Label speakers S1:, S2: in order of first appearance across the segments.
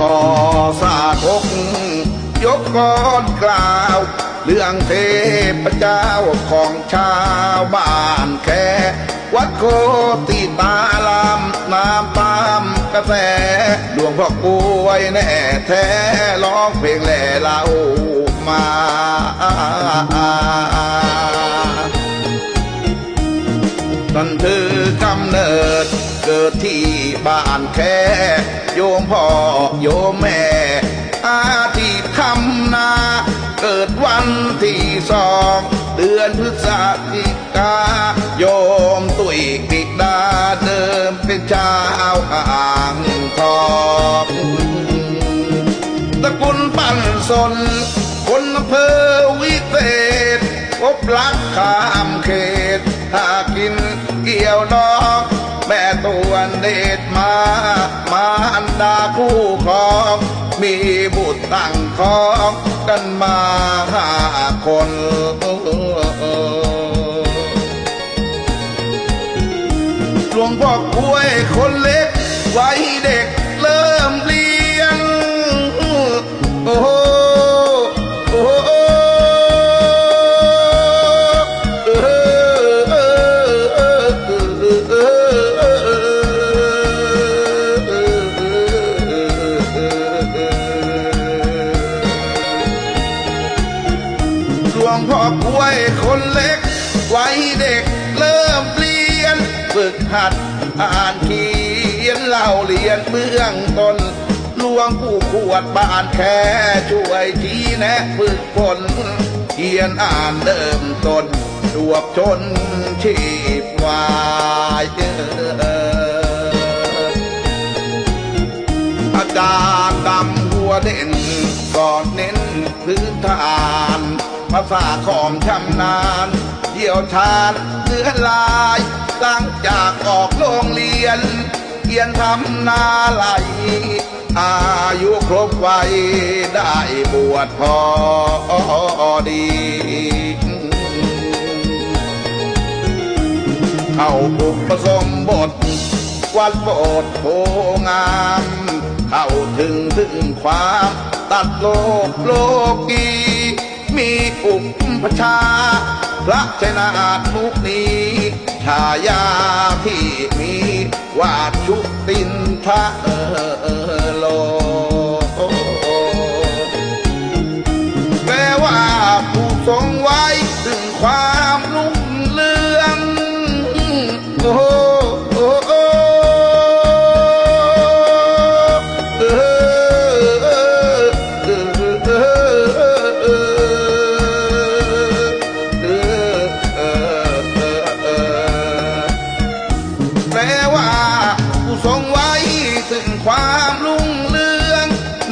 S1: ขอสาธกยกกอนกล่าว เรื่องเทพเจ้าของชาวบ้านแค่วัดโคติตาลามน้ำตามกระแสหลวงพ่อกล้วยแน่แท้ร้องเพลงแหล่เล่ามานั่นคือกำเนิดเกิดที่บ้านแค่ โยมพ่อโยมแม่ อาที่ทำนา เกิดวันที่สอง เดือนพฤศจิกา โยมตุยบิดาเดิมเป็นชาวอ่างทองตระกุลปั้นสน คนอำเภอวิเศษพบรักข้ามเขต หากินเกี่ยวดอ วนเดชมา มาอันดาคู่ครอง มีบุตรตั้งท้องกันมาห้าคนหลวงพ่อกล้วยคนเล็ก ไว้เด็กเริ่มเรีย ลวงพ่อกล้วยคนเล็ก ไว้เด็กเริ่มเรียน ฝึกหัดอ่านเขียนเล่าเรียนเบื้องต้นหลวงปู่ขวดบ้านแค่ช่วยชี้แนะฝึกฝนเขียนอ่านเริ่มต้นดวบชนชีพวายเจออ ภาษาของชำนาญเดี่ยวชาญเนื้อลายหลังจากออกโรงเรียนเขียนทำนาไหล อายุครบวัยได้บวชพอดีเข้าปุกผสมบท วัดโบสถ์โพงามเข้าถึงถึงความตัดโลกโลกี มีอุปชา พระชนาถมุกนีชายาที่มีวาดชุตินทะเออ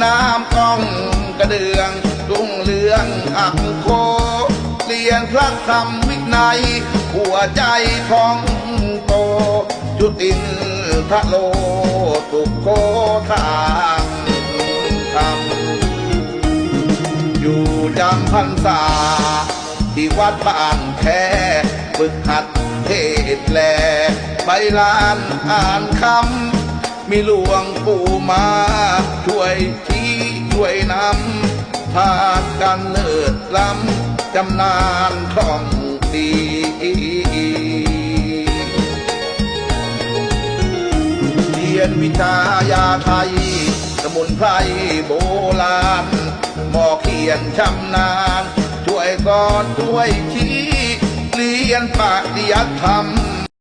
S1: น้ำก้องกระเดืองรุ่งเรืองอักโคเรียนพระธรรมวินัยหัวใจของโตจุตินทะโลสุโคทางธรรมอยู่จำพรรษา ที่วัดบ้านแค่ฝึกหัดเทศแลใบลานอ่านคำ มีหลวงปู่มาช่วยชี้ช่วยนำทากันเลิศล้ำจำนานคล่องดีเรียนวิชายาไทย สมุนไพรโบราณหมอเขียนชำนาญช่วยสอนช่วยชี้เรียนปฏิยัติธรรม